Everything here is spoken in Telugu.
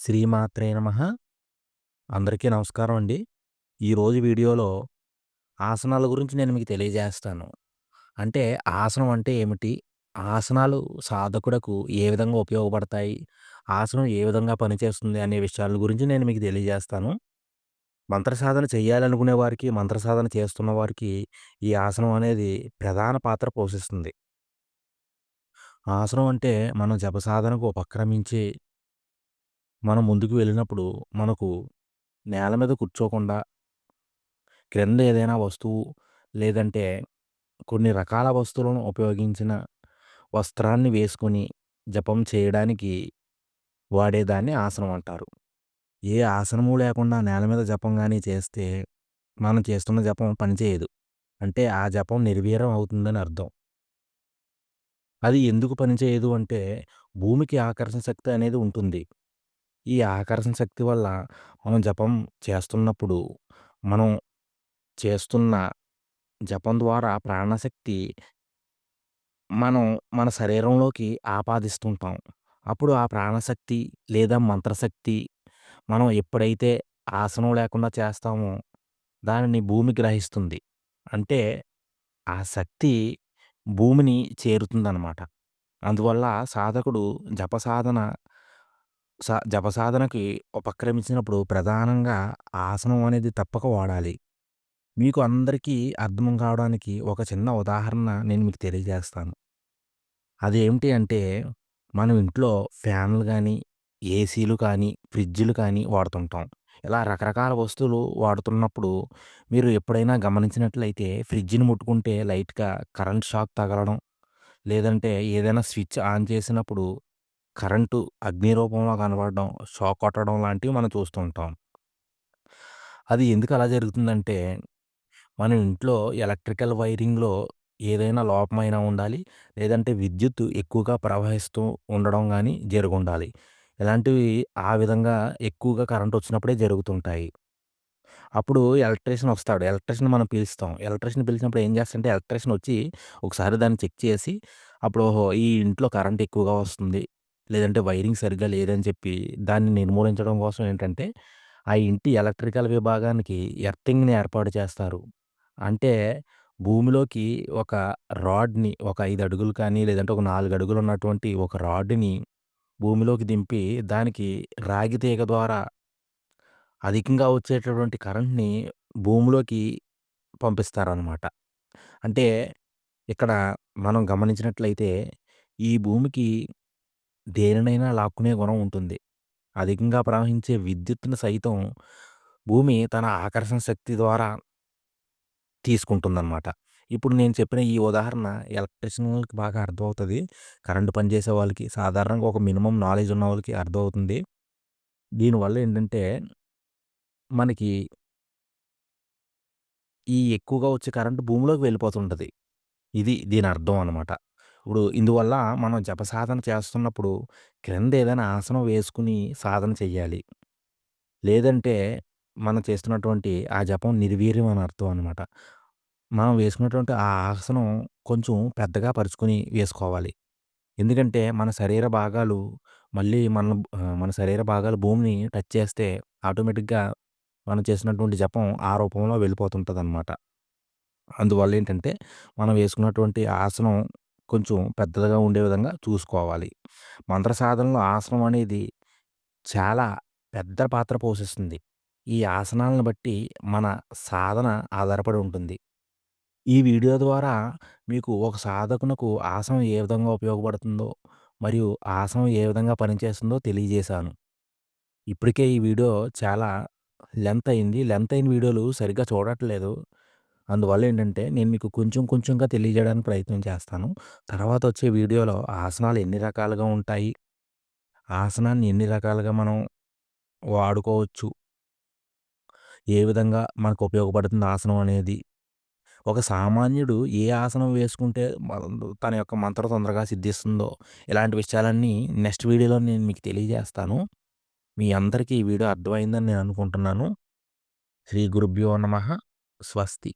శ్రీమాత్రే నమః అందరికీ నమస్కారం అండి. ఈరోజు వీడియోలో ఆసనాల గురించి నేను మీకు తెలియజేస్తాను. అంటే ఆసనం అంటే ఏమిటి? ఆసనాలు సాధకుడకు ఏ విధంగా ఉపయోగపడతాయి? ఆసనం ఏ విధంగా పనిచేస్తుంది? అనే విషయాల గురించి నేను మీకు తెలియజేస్తాను. మంత్ర సాధన చేయాలనుకునే వారికి, మంత్ర సాధన చేస్తున్న వారికి ఈ ఆసనం అనేది ప్రధాన పాత్ర పోషిస్తుంది. ఆసనం అంటే మనం జప సాధనకు ఉపక్రమించి మనం ముందుకు వెళ్ళినప్పుడు మనకు నేల మీద కూర్చోకుండా క్రింద ఏదైనా వస్తువు లేదంటే కొన్ని రకాల వస్తువులను ఉపయోగించిన వస్త్రాన్ని వేసుకొని జపం చేయడానికి వాడేదాన్ని ఆసనం అంటారు. ఏ ఆసనము లేకుండా నేల మీద జపం కానీ చేస్తే మనం చేస్తున్న జపం పనిచేయదు. అంటే ఆ జపం నిర్వీర్యం అవుతుందని అర్థం. అది ఎందుకు పనిచేయదు అంటే భూమికి ఆకర్షణ శక్తి అనేది ఉంటుంది. ఈ ఆకర్షణ శక్తి వల్ల మనం జపం చేస్తున్నప్పుడు మనం చేస్తున్న జపం ద్వారా ప్రాణశక్తి మనం మన శరీరంలోకి ఆపాదిస్తుంటాం. అప్పుడు ఆ ప్రాణశక్తి లేదా మంత్రశక్తి మనం ఎప్పుడైతే ఆసనం లేకుండా చేస్తామో దానిని భూమి గ్రహిస్తుంది. అంటే ఆ శక్తి భూమిని చేరుతుందనమాట. అందువల్ల సాధకుడు జప సాధన సా జప సాధనకి ఉపక్రమించినప్పుడు ప్రధానంగా ఆసనం అనేది తప్పక వాడాలి. మీకు అందరికీ అర్థం కావడానికి ఒక చిన్న ఉదాహరణ నేను మీకు తెలియజేస్తాను. అదేమిటి అంటే మనం ఇంట్లో ఫ్యాన్లు గానీ, ఏసీలు కానీ, ఫ్రిడ్జ్‌లు కానీ వాడుతుంటాం. ఇలా రకరకాల వస్తువులు వాడుతున్నప్పుడు మీరు ఎప్పుడైనా గమనించినట్లయితే ఫ్రిడ్జ్‌ని ముట్టుకుంటే లైట్‌గా కరెంట్ షాక్ తగలడం, లేదంటే ఏదైనా స్విచ్ ఆన్ చేసినప్పుడు కరెంటు అగ్ని రూపంలో కనపడడం, షాక్ కొట్టడం లాంటివి మనం చూస్తూ ఉంటాం. అది ఎందుకు అలా జరుగుతుందంటే మన ఇంట్లో ఎలక్ట్రికల్ వైరింగ్‌లో ఏదైనా లోపమైనా ఉండాలి. లేదంటే విద్యుత్తు ఎక్కువగా ప్రవహిస్తూ ఉండడం గాని జరిగుండాలి. ఇలాంటివి ఆ విధంగా ఎక్కువగా కరెంట్ వచ్చినప్పుడే జరుగుతుంటాయి. అప్పుడు ఎలక్ట్రీషియన్ వస్తాడు. ఎలక్ట్రీషియన్ మనం పిలుస్తాం. ఎలక్ట్రీషియన్ పిలిచినప్పుడు ఏం చేస్తాడంటే ఎలక్ట్రీషియన్ వచ్చి ఒకసారి దాన్ని చెక్ చేసి అప్పుడు ఓహో! ఈ ఇంట్లో కరెంట్ ఎక్కువగా వస్తుంది. లేదంటే వైరింగ్ సరిగ్గా లేదని చెప్పి దాన్ని నిర్మూలించడం కోసం ఏంటంటే ఆ ఇంటి ఎలక్ట్రికల్ విభాగానికి ఎర్తింగ్‌ని ఏర్పాటు చేస్తారు. అంటే భూమిలోకి ఒక రాడ్‌ని ఒక 5 అడుగులు కానీ లేదంటే ఒక 4 అడుగులు ఉన్నటువంటి ఒక రాడ్‌ని భూమిలోకి దింపి దానికి రాగి తీగ ద్వారా అధికంగా వచ్చేటటువంటి కరెంట్‌ని భూమిలోకి పంపిస్తారనమాట. అంటే ఇక్కడ మనం గమనించినట్లయితే ఈ భూమికి దేనినైనా లాక్కునే గుణం ఉంటుంది. అధికంగా ప్రవహించే విద్యుత్తును సైతం భూమి తన ఆకర్షణ శక్తి ద్వారా తీసుకుంటుందనమాట. ఇప్పుడు నేను చెప్పిన ఈ ఉదాహరణ ఎలక్ట్రీషియన్‌లకి బాగా అర్థమవుతది. కరెంట్ పనిచేసే వాళ్ళకి సాధారణంగా ఒక మినిమమ్ నాలెడ్జ్ ఉన్న వాళ్ళకి అర్థమవుతుంది. దీనివల్ల ఏంటంటే మనకి ఈ ఎక్కువగా వచ్చే కరెంట్ భూమిలోకి వెళ్ళిపోతుంటది. ఇది దీని అర్థం అనమాట. ఇప్పుడు ఇందువల్ల మనం జప సాధన చేస్తున్నప్పుడు క్రింద ఏదైనా ఆసనం వేసుకుని సాధన చెయ్యాలి. లేదంటే మనం చేస్తున్నటువంటి ఆ జపం నిర్వీర్యం అని అర్థం అనమాట. మనం వేసుకున్నటువంటి ఆ ఆసనం కొంచెం పెద్దగా పరుచుకొని వేసుకోవాలి. ఎందుకంటే మన శరీర భాగాలు మళ్ళీ మనం ఆహ్, మన శరీర భాగాలు భూమిని టచ్ చేస్తే ఆటోమేటిక్‌గా మనం చేసినటువంటి జపం ఆ రూపంలో వెళ్ళిపోతుంటదనమాట. అందువల్ల ఏంటంటే మనం వేసుకున్నటువంటి ఆసనం కొంచెం పెద్దదిగా ఉండే విధంగా చూసుకోవాలి. మంత్ర సాధనలో ఆసనం అనేది చాలా పెద్ద పాత్ర పోషిస్తుంది. ఈ ఆసనాలను బట్టి మన సాధన ఆధారపడి ఉంటుంది. ఈ వీడియో ద్వారా మీకు ఒక సాధకునకు ఆసనం ఏ విధంగా ఉపయోగపడుతుందో, మరియు ఆసనం ఏ విధంగా పనిచేస్తుందో తెలియజేశాను. ఇప్పటికే ఈ వీడియో చాలా లెంత్ అయింది. లెంత్ అయిన వీడియోలు సరిగ్గా చూడట్లేదు. అందువల్ల ఏంటంటే నేను మీకు కొంచెం కొంచెంగా తెలియజేయడానికి ప్రయత్నం చేస్తాను. తర్వాత వచ్చే వీడియోలో ఆసనాలు ఎన్ని రకాలుగా ఉంటాయి? ఆసనాన్ని ఎన్ని రకాలుగా మనం వాడుకోవచ్చు? ఏ విధంగా మనకు ఉపయోగపడుతుంది ఆసనం అనేది? ఒక సామాన్యుడు ఏ ఆసనం వేసుకుంటే తన యొక్క మంత్రం తొందరగా సిద్ధిస్తుందో, ఇలాంటి విషయాలన్నీ నెక్స్ట్ వీడియోలో నేను మీకు తెలియజేస్తాను. మీ అందరికీ ఈ వీడియో అర్థమైందని నేను అనుకుంటున్నాను. శ్రీ గురుభ్యో నమః! స్వస్తి.